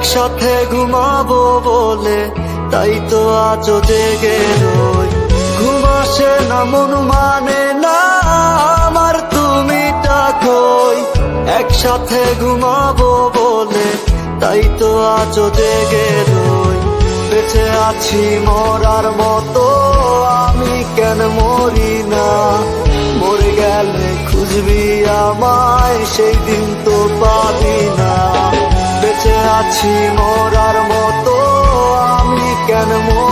একসাথে ঘুমাবো বলে, তাই তো আজও জেগে রই। ঘুম আসে না, মন মানে না, আমার তুমি ডাকই একসাথে ঘুমাবো বলে, তাই তো আজও জেগে রই। বেঁচে আছি মরার মতো, আমি কেন মরি না? মরে গেলে খুঁজবি আমায়, সেই দিন তো পা আছি মরার মতো আমি কেন মর